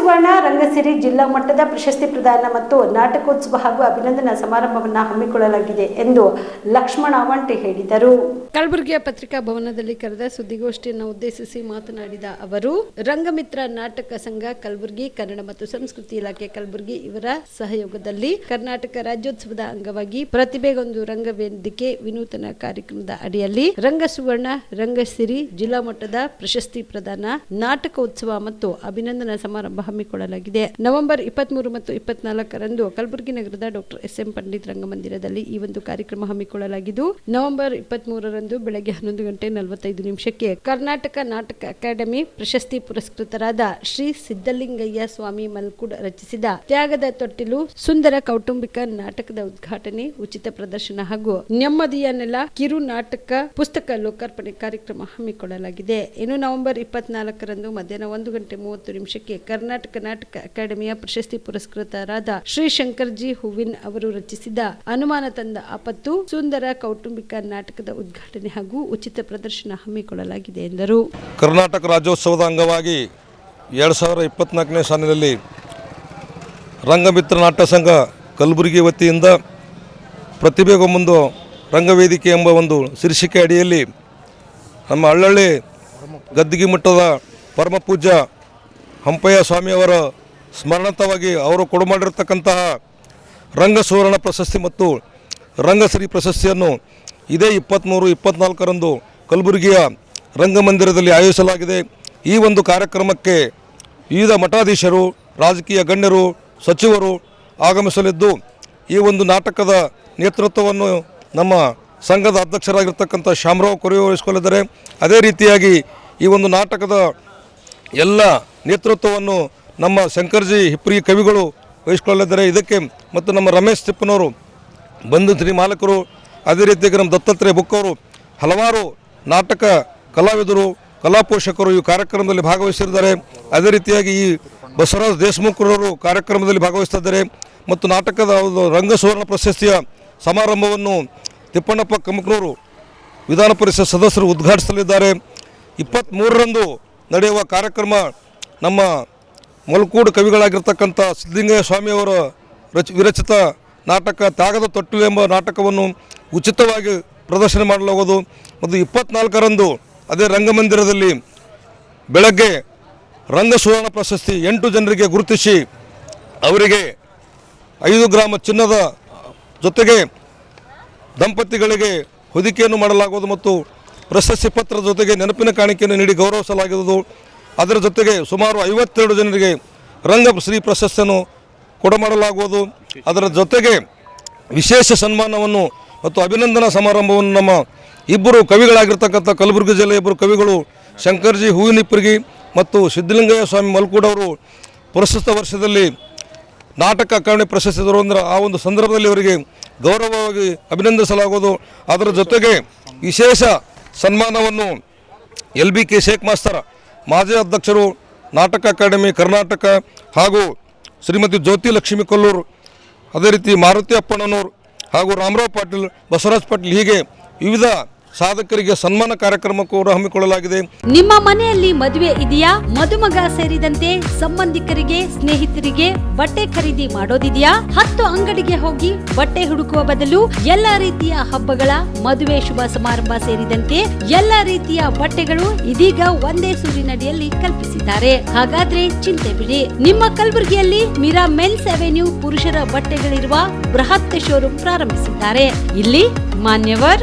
ಸುವರ್ಣ ರಂಗಸಿರಿ ಜಿಲ್ಲಾ ಮಟ್ಟದ ಪ್ರಶಸ್ತಿ ಪ್ರದಾನ ಮತ್ತು ನಾಟಕೋತ್ಸವ ಹಾಗೂ ಅಭಿನಂದನಾ ಸಮಾರಂಭವನ್ನು ಹಮ್ಮಿಕೊಳ್ಳಲಾಗಿದೆ ಎಂದು ಲಕ್ಷ್ಮಣ ಅವಂಟಿ ಹೇಳಿದರು. ಕಲಬುರಗಿಯ ಪತ್ರಿಕಾ ಭವನದಲ್ಲಿ ಕರೆದ ಸುದ್ದಿಗೋಷ್ಠಿಯನ್ನು ಉದ್ದೇಶಿಸಿ ಮಾತನಾಡಿದ ಅವರು, ರಂಗಮಿತ್ರ ನಾಟಕ ಸಂಘ ಕಲಬುರಗಿ, ಕನ್ನಡ ಮತ್ತು ಸಂಸ್ಕೃತಿ ಇಲಾಖೆ ಕಲಬುರಗಿ ಇವರ ಸಹಯೋಗದಲ್ಲಿ ಕರ್ನಾಟಕ ರಾಜ್ಯೋತ್ಸವದ ಅಂಗವಾಗಿ ಪ್ರತಿಭೆಗೊಂದು ರಂಗವೇದಿಕೆ ವಿನೂತನ ಕಾರ್ಯಕ್ರಮದ ಅಡಿಯಲ್ಲಿ ರಂಗ ಸುವರ್ಣ ರಂಗಸಿರಿ ಜಿಲ್ಲಾ ಮಟ್ಟದ ಪ್ರಶಸ್ತಿ ಪ್ರದಾನ, ನಾಟಕೋತ್ಸವ ಮತ್ತು ಅಭಿನಂದನಾ ಸಮಾರಂಭ ಹಮ್ಮಿಕೊಳ್ಳಲಾಗಿದೆ. ನವೆಂಬರ್ ಇಪ್ಪತ್ಮೂರು ಮತ್ತು ಇಪ್ಪತ್ನಾಲ್ಕರಂದು ಕಲಬುರಗಿ ನಗರದ ಡಾಕ್ಟರ್ ಎಸ್ ಎಂ ಪಂಡಿತ್ ರಂಗಮಂದಿರದಲ್ಲಿ ಈ ಒಂದು ಕಾರ್ಯಕ್ರಮ ಹಮ್ಮಿಕೊಳ್ಳಲಾಗಿದ್ದು, ನವೆಂಬರ್ ಇಪ್ಪತ್ಮೂರರಂದು ಬೆಳಗ್ಗೆ ಹನ್ನೊಂದು ಗಂಟೆ ನಲವತ್ತೈದು ನಿಮಿಷಕ್ಕೆ ಕರ್ನಾಟಕ ನಾಟಕ ಅಕಾಡೆಮಿ ಪ್ರಶಸ್ತಿ ಪುರಸ್ಕೃತರಾದ ಶ್ರೀ ಸಿದ್ದಲಿಂಗಯ್ಯ ಸ್ವಾಮಿ ಮಲ್ಕುಡ್ ರಚಿಸಿದ ತ್ಯಾಗದ ತೊಟ್ಟಿಲು ಸುಂದರ ಕೌಟುಂಬಿಕ ನಾಟಕದ ಉದ್ಘಾಟನೆ, ಉಚಿತ ಪ್ರದರ್ಶನ ಹಾಗೂ ನೆಮ್ಮದಿಯ ನೆಲ ಕಿರು ನಾಟಕ ಪುಸ್ತಕ ಲೋಕಾರ್ಪಣೆ ಕಾರ್ಯಕ್ರಮ ಹಮ್ಮಿಕೊಳ್ಳಲಾಗಿದೆ. ಇನ್ನು ನವೆಂಬರ್ ಇಪ್ಪತ್ನಾಲ್ಕರಂದು ಮಧ್ಯಾಹ್ನ ಒಂದು ಗಂಟೆ ಮೂವತ್ತು ನಿಮಿಷಕ್ಕೆ ಕರ್ನಾಟಕ ನಾಟಕ ಅಕಾಡೆಮಿಯ ಪ್ರಶಸ್ತಿ ಪುರಸ್ಕೃತರಾದ ಶ್ರೀ ಶಂಕರ್ಜಿ ಹೂವಿನ್ ಅವರು ರಚಿಸಿದ ಅನುಮಾನ ತಂದ ಆಪತ್ತು ಸುಂದರ ಕೌಟುಂಬಿಕ ನಾಟಕದ ಉದ್ಘಾಟನೆ ಹಾಗೂ ಉಚಿತ ಪ್ರದರ್ಶನ ಹಮ್ಮಿಕೊಳ್ಳಲಾಗಿದೆ ಎಂದರು. ಕರ್ನಾಟಕ ರಾಜ್ಯೋತ್ಸವದ ಅಂಗವಾಗಿ ಎರಡು ಸಾವಿರ ಇಪ್ಪತ್ನಾಲ್ಕನೇ ಸಾಲಿನಲ್ಲಿ ರಂಗಮಿತ್ರ ನಾಟ್ಯ ಸಂಘ ಕಲಬುರಗಿ ವತಿಯಿಂದ ಪ್ರತಿಭೆಗೊಂಬಂದು ರಂಗವೇದಿಕೆ ಎಂಬ ಒಂದು ಶೀರ್ಷಿಕೆ ಅಡಿಯಲ್ಲಿ ನಮ್ಮ ಹಳ್ಳಳ್ಳಿ ಗದ್ದಿಗೆ ಮಠದ ಪರಮ ಪೂಜ್ಯ ಹಂಪಯ್ಯ ಸ್ವಾಮಿಯವರ ಸ್ಮರಣಾರ್ಥವಾಗಿ ಅವರು ಕೊಡು ಮಾಡಿರ್ತಕ್ಕಂತಹ ರಂಗ ಸುವರ್ಣ ಪ್ರಶಸ್ತಿ ಮತ್ತು ರಂಗಶ್ರೀ ಪ್ರಶಸ್ತಿಯನ್ನು ಇದೇ ಇಪ್ಪತ್ತ್ಮೂರು ಇಪ್ಪತ್ನಾಲ್ಕರಂದು ಕಲಬುರಗಿಯ ರಂಗಮಂದಿರದಲ್ಲಿ ಆಯೋಜಿಸಲಾಗಿದೆ. ಈ ಒಂದು ಕಾರ್ಯಕ್ರಮಕ್ಕೆ ವಿವಿಧ ಮಠಾಧೀಶರು, ರಾಜಕೀಯ ಗಣ್ಯರು, ಸಚಿವರು ಆಗಮಿಸಲಿದ್ದು, ಈ ಒಂದು ನಾಟಕದ ನೇತೃತ್ವವನ್ನು ನಮ್ಮ ಸಂಘದ ಅಧ್ಯಕ್ಷರಾಗಿರ್ತಕ್ಕಂಥ ಶಾಮರಾವ್ ಕೊರೆಯು ವಹಿಸಿಕೊಳ್ಳಿದ್ದಾರೆ ಅದೇ ರೀತಿಯಾಗಿ ಈ ಒಂದು ನಾಟಕದ ಎಲ್ಲ ನೇತೃತ್ವವನ್ನು ನಮ್ಮ ಶಂಕರ್ಜಿ ಹಿಪ್ರಿ ಕವಿಗಳು ವಹಿಸಿಕೊಳ್ಳಿದ್ದಾರೆ ಇದಕ್ಕೆ ಮತ್ತು ನಮ್ಮ ರಮೇಶ್ ತಿಪ್ಪನವರು, ಬಂಧು ಶ್ರೀ ಮಾಲಕರು, ಅದೇ ರೀತಿಯಾಗಿ ನಮ್ಮ ದತ್ತಾತ್ರೇಯ ಬುಕ್ಕವರು ಹಲವಾರು ನಾಟಕ ಕಲಾವಿದರು ಕಲಾ ಪೋಷಕರು ಈ ಕಾರ್ಯಕ್ರಮದಲ್ಲಿ ಭಾಗವಹಿಸಿದ್ದಾರೆ. ಅದೇ ರೀತಿಯಾಗಿ ಈ ಬಸವರಾಜ್ ದೇಶಮುಖರವರು ಕಾರ್ಯಕ್ರಮದಲ್ಲಿ ಭಾಗವಹಿಸ್ತಿದ್ದಾರೆ. ಮತ್ತು ನಾಟಕದ ರಂಗ ಪ್ರಶಸ್ತಿಯ ಸಮಾರಂಭವನ್ನು ತಿಪ್ಪಣ್ಣಪ್ಪ ಕಮಕ್ನೂರು ವಿಧಾನ ಪರಿಷತ್ ಸದಸ್ಯರು ಉದ್ಘಾಟಿಸಲಿದ್ದಾರೆ. ಇಪ್ಪತ್ತ್ಮೂರರಂದು ನಡೆಯುವ ಕಾರ್ಯಕ್ರಮ ನಮ್ಮ ಮಲ್ಕೂಡು ಕವಿಗಳಾಗಿರ್ತಕ್ಕಂಥ ಸಿದ್ಧಲಿಂಗಯ್ಯ ಸ್ವಾಮಿಯವರ ರಚ, ವಿರಚಿತ ನಾಟಕ ತ್ಯಾಗದ ತೊಟ್ಟು ಎಂಬ ನಾಟಕವನ್ನು ಉಚಿತವಾಗಿ ಪ್ರದರ್ಶನ ಮಾಡಲಾಗೋದು ಮತ್ತು ಇಪ್ಪತ್ನಾಲ್ಕರಂದು ಅದೇ ರಂಗಮಂದಿರದಲ್ಲಿ ಬೆಳಗ್ಗೆ ರಂಗ ಸುವರ್ಣ ಪ್ರಶಸ್ತಿ ಎಂಟು ಜನರಿಗೆ ಗುರುತಿಸಿ ಅವರಿಗೆ ಐದು ಗ್ರಾಮ ಚಿನ್ನದ ಜೊತೆಗೆ ದಂಪತಿಗಳಿಗೆ ಹೊದಿಕೆಯನ್ನು ಮಾಡಲಾಗುವುದು ಮತ್ತು ಪ್ರಶಸ್ತಿ ಪತ್ರದ ಜೊತೆಗೆ ನೆನಪಿನ ಕಾಣಿಕೆಯನ್ನು ನೀಡಿ ಗೌರವಿಸಲಾಗುವುದು ಅದರ ಜೊತೆಗೆ ಸುಮಾರು ಐವತ್ತೆರಡು ಜನರಿಗೆ ರಂಗಶ್ರೀ ಪ್ರಶಸ್ತಿಯನ್ನು ಕೊಡಮಾಡಲಾಗುವುದು ಅದರ ಜೊತೆಗೆ ವಿಶೇಷ ಸನ್ಮಾನವನ್ನು ಮತ್ತು ಅಭಿನಂದನಾ ಸಮಾರಂಭವನ್ನು ನಮ್ಮ ಇಬ್ಬರು ಕವಿಗಳಾಗಿರ್ತಕ್ಕಂಥ ಕಲಬುರಗಿ ಜಿಲ್ಲೆಯ ಇಬ್ಬರು ಕವಿಗಳು ಶಂಕರ್ಜಿ ಹೂವಿನಿಪ್ಪರಿಗೆ ಮತ್ತು ಸಿದ್ದಲಿಂಗಯ್ಯ ಸ್ವಾಮಿ ಮಲ್ಕೂಡವರು ಪ್ರಸ್ತುತ ವರ್ಷದಲ್ಲಿ ನಾಟಕ ಅಕಾಡೆಮಿ ಪ್ರಶಸ್ತಿ ಅಂದ್ರೆ ಆ ಒಂದು ಸಂದರ್ಭದಲ್ಲಿ ಅವರಿಗೆ ಗೌರವವಾಗಿ ಅಭಿನಂದಿಸಲಾಗುವುದು. ಅದರ ಜೊತೆಗೆ ವಿಶೇಷ ಸನ್ಮಾನವನ್ನು ಎಲ್ ಬಿ ಕೆ ಶೇಖ್ ಮಾಸ್ತರ ಮಾಜಿ ಅಧ್ಯಕ್ಷರು ನಾಟಕ ಅಕಾಡೆಮಿ ಕರ್ನಾಟಕ ಹಾಗೂ ಶ್ರೀಮತಿ ಜ್ಯೋತಿ ಲಕ್ಷ್ಮಿ ಕೊಲ್ಲೂರು, ಅದೇ ರೀತಿ ಮಾರುತಿ ಅಪ್ಪಣ್ಣನವರು ಹಾಗೂ ರಾಮರಾವ್ ಪಾಟೀಲ್, ಬಸವರಾಜ್ ಪಾಟೀಲ್ ಹೀಗೆ ವಿವಿಧ ಸಾಧಕರಿಗೆ ಸನ್ಮಾನ ಕಾರ್ಯಕ್ರಮ ಕೂಡ ಹಮ್ಮಿಕೊಳ್ಳಲಾಗಿದೆ. ನಿಮ್ಮ ಮನೆಯಲ್ಲಿ ಮದುವೆ ಇದೆಯಾ? ಮದುಮಗ ಸೇರಿದಂತೆ ಸಂಬಂಧಿಕರಿಗೆ, ಸ್ನೇಹಿತರಿಗೆ ಬಟ್ಟೆ ಖರೀದಿ ಮಾಡೋದಿದೆಯಾ? ಹತ್ತು ಅಂಗಡಿಗೆ ಹೋಗಿ ಬಟ್ಟೆ ಹುಡುಕುವ ಬದಲು ಎಲ್ಲ ರೀತಿಯ ಹಬ್ಬಗಳ ಮದುವೆ ಶುಭ ಸಮಾರಂಭ ಸೇರಿದಂತೆ ಎಲ್ಲ ರೀತಿಯ ಬಟ್ಟೆಗಳು ಇದೀಗ ಒಂದೇ ಸೂರಿನಡಿಯಲ್ಲಿ ಕಲ್ಪಿಸಿದ್ದಾರೆ. ಹಾಗಾದ್ರೆ ಚಿಂತೆ ಬಿಡಿ. ನಿಮ್ಮ ಕಲಬುರಗಿಯಲ್ಲಿ ಮೀರಾ ಮೆನ್ಸ್ ಅವೆನ್ಯೂ ಪುರುಷರ ಬಟ್ಟೆಗಳಿರುವ ಬೃಹತ್ ಶೋರೂಮ್ ಪ್ರಾರಂಭಿಸಿದ್ದಾರೆ. ಇಲ್ಲಿ Manyavar